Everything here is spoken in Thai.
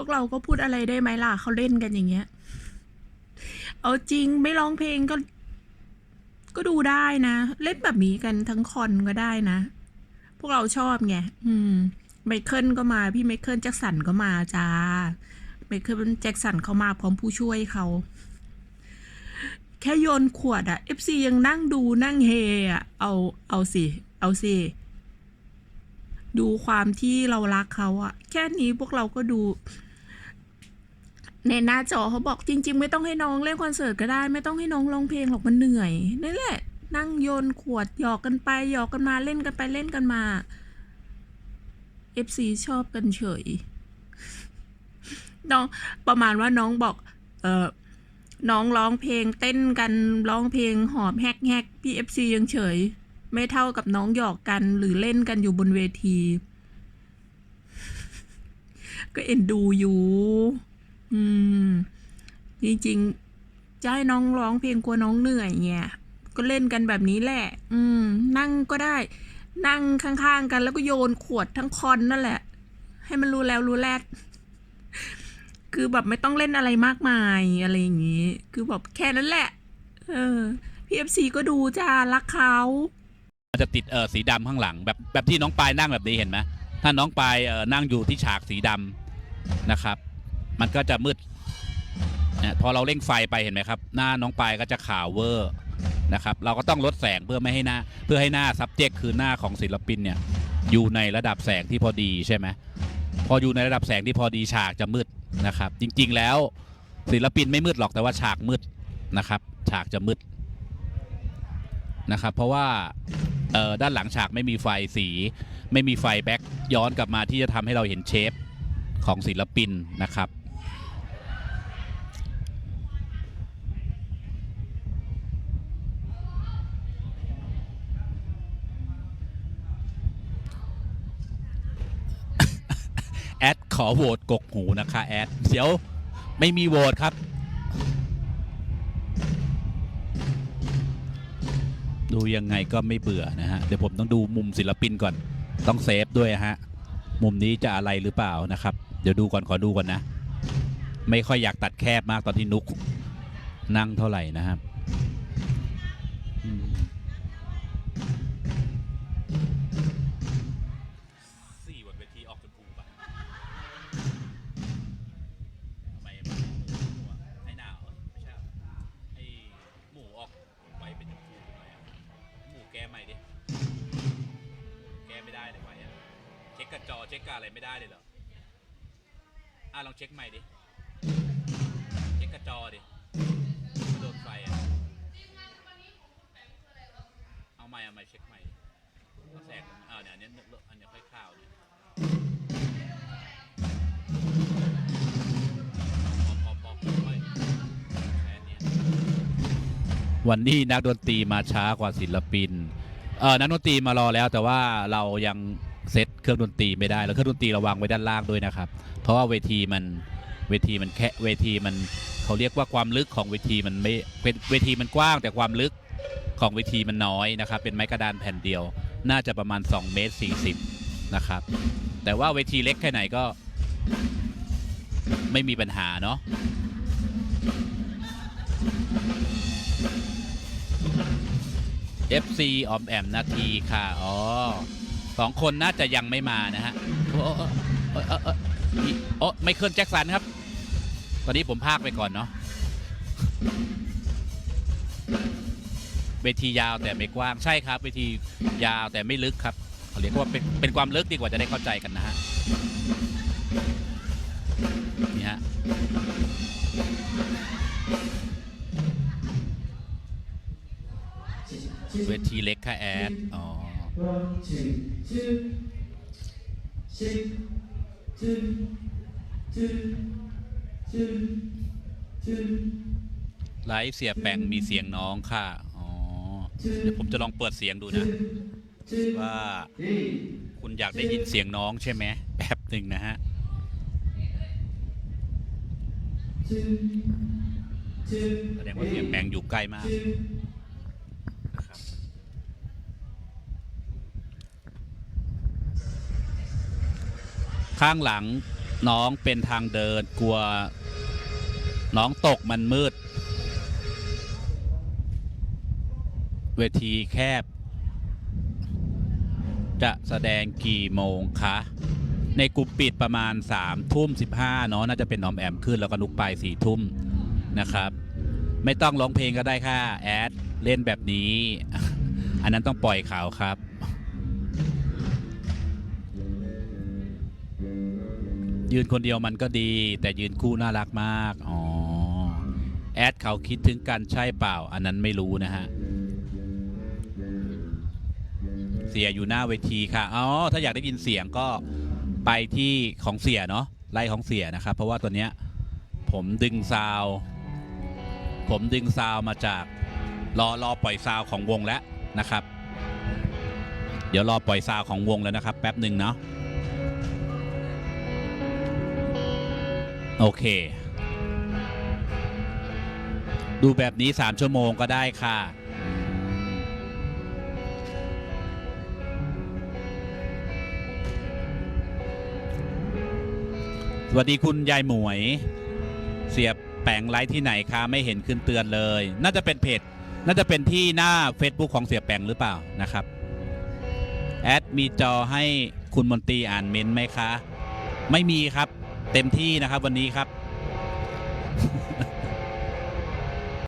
วกเราก็พูดอะไรได้ไหมล่ะเขาเล่นกันอย่างเงี้ย เอาจริงไม่ร้องเพลงก็ ก็ดูได้นะ เล่นแบบนี้กันทั้งคอนก็ได้นะ พวกเราชอบไงอืมไมเคิลก็มาพี่ไมเคิลแจ็คสันก็มาจ้าไมเคิลแจ็คสันเขามาพร้อมผู้ช่วยเขา แค่โยนขวดอะ FC ยังนั่งดูนั่งเฮอะเอาเอาสิ เอาสิ ดูความที่เรารักเขาอะแค่นี้พวกเราก็ดู ในหน้าจอเขาบอกจริง ๆ ไม่ต้องให้น้องเล่นคอนเสิร์ตก็ได้ ไม่ต้องให้น้องร้องเพลงหรอกมันเหนื่อยนั่นแหละ นั่งโยนขวดหยอกกันไปหยอกกันมาเล่นกันไปเล่นกันมา FC ชอบกันเฉย น้องประมาณว่าน้องบอก เออน้องร้องเพลงเต้นกันร้องเพลงหอบแฮกแฮกพี่ FC ยังเฉย ไม่เท่ากับน้องหยอกกันหรือเล่นกันอยู่บนเวที ก็เอ็นดูอยู่ อืม จริงๆจะให้น้องร้องเพลงกลัวน้องเหนื่อยเงี้ยก็เล่นกันแบบนี้แหละ อืม นั่งก็ได้ นั่งข้างๆกันแล้วก็โยนขวดทั้งคอนนั่นแหละ ให้มันรู้แล้วรู้แรกคือแบบไม่ต้องเล่นอะไรมากมายอะไรอย่างงี้ คือแบบแค่นั้นแหละ เออพีเอฟซีก็ดูจ้ารักเขามันจะติดเออสีดำข้างหลัง แบบแบบที่น้องปายนั่งแบบนี้เห็นไหมถ้าน้องปายเออนั่งอยู่ที่ฉากสีดำนะครับ มันก็จะมืดนะพอเราเร่งไฟไปเห็นไหมครับ หน้าน้องปลายก็จะขาวเวอร์นะครับ เราก็ต้องลดแสงเพื่อไม่ให้หน้า เพื่อให้หน้า subject คือหน้าของศิลปินเนี่ยอยู่ในระดับแสงที่พอดีใช่ไหมพออยู่ในระดับแสงที่พอดีฉากจะมืดนะครับ จริง ๆ แล้วศิลปินไม่มืดหรอกแต่ว่าฉากมืดนะครับ ฉากจะมืดนะครับ เพราะว่าเอ่อด้านหลังฉากไม่มีไฟสี ไม่มีไฟแบ็กย้อนกลับมาที่จะทำให้เราเห็นเชฟของศิลปินนะครับ แอดขอโหวตกกหูนะคะแอดเดี๋ยวไม่มีโหวตครับ ดูยังไงก็ไม่เบื่อนะฮะ เดี๋ยวผมต้องดูมุมศิลปินก่อน ต้องเซฟด้วยฮะ มุมนี้จะอะไรหรือเปล่านะครับ เดี๋ยวดูก่อนขอดูก่อนนะ ไม่ค่อยอยากตัดแคบมากตอนที่นุกนั่งเท่าไหร่นะครับ แก้ใหม่ดิ แก้ไม่ได้เลยไว้อะเช็คกับจอเช็คกับอะไรไม่ได้เลยเหรอ อะลองเช็คใหม่ดิ เช็คกับจอดิโดนไฟอะ เอาใหม่เอาใหม่เช็คใหม่เอาแสกอ่าเนี่ยอันเนี้ยเลอะอันเนี้ยค่อยข้าวเนี่ย วันนี้นักดนตรีมาช้ากว่าศิลปินเออนักดนตรีมารอแล้ว แต่ว่าเรายังเซตเครื่องดนตรีไม่ได้แล้วเครื่องดนตรีเราวางไว้ด้านล่างด้วยนะครับ เพราะว่าเวทีมันเวทีมันแค่เวทีมันเขาเรียกว่าความลึกของเวทีมันไม่เป็นเวทีมันกว้าง แต่ความลึกของเวทีมันน้อยนะครับ เป็นไม้กระดานแผ่นเดียว น่าจะประมาณ2เมตร40นะครับ แต่ว่าเวทีเล็กแค่ไหนก็ไม่มีปัญหาเนาะ FC ออมแอมนาทีค่ะ อ๋อสองคนน่าจะยังไม่มานะฮะโอ้โอ้โอ้โอ้โอ้โอ้โอ้ไม่เคลื่อนแจ็คสันครับ ตอนนี้ผมพากไปก่อนเนาะเวทียาวแต่ไม่กว้างใช่ครับเวทียาวแต่ไม่ลึกครับเขาเรียกว่าเป็นเป็นความลึกดีกว่าจะได้เข้าใจกันนะฮะนี่ฮะ เวทีเล็กค่ะแอด อ๋อ One, two, two, two, two, two, two, two, ไลฟ์เสียแปงมีเสียงน้องค่ะ อ๋อ เดี๋ยวผมจะลองเปิดเสียงดูนะ two, ว่า three, คุณอยากได้ยินเสียงน้องใช่ไหมแป๊บหนึ่งนะฮะ two, two, แสดงว่าเสียงแปงอยู่ใกล้มาก ข้างหลังน้องเป็นทางเดินกลัว น้องตกมันมืด เวทีแคบ จะแสดงกี่โมงคะ ในกลุ่มปิดประมาณ3ามทุ่มสิเนาะน่าจะเป็นออมแอมขึ้นแล้วก็นุกปลายสี่ทุ่มนะครับ ไม่ต้องร้องเพลงก็ได้ค่ะ แอด เล่นแบบนี้ อันนั้นต้องปล่อยข่าวครับ ยืนคนเดียวมันก็ดี แต่ยืนคู่น่ารักมาก อ๋อ แอดเขาคิดถึงกันใช่เปล่า อันนั้นไม่รู้นะฮะ เสียอยู่หน้าเวทีค่ะ อ๋อ ถ้าอยากได้ยินเสียงก็ไปที่ของเสียเนาะ ไล่ของเสียนะครับ เพราะว่าตัวเนี้ย ผมดึงซาว ผมดึงซาวมาจาก รอรอปล่อยซาวของวงแล้วนะครับ เดี๋ยวรอปล่อยซาวของวงแล้วนะครับ แป๊บหนึ่งเนาะ โอเค ดูแบบนี้ 3 ชั่วโมงก็ได้ค่ะ สวัสดีคุณยายหมวย เสียบแปงไลฟ์ที่ไหนคะไม่เห็นขึ้นเตือนเลย น่าจะเป็นเพจ น่าจะเป็นที่หน้า Facebook ของเสียแปงหรือเปล่านะครับ แอดมีจอให้คุณมนตรีอ่านเม้นท์ไหมคะ ไม่มีครับ เต็มที่นะครับวันนี้ครับ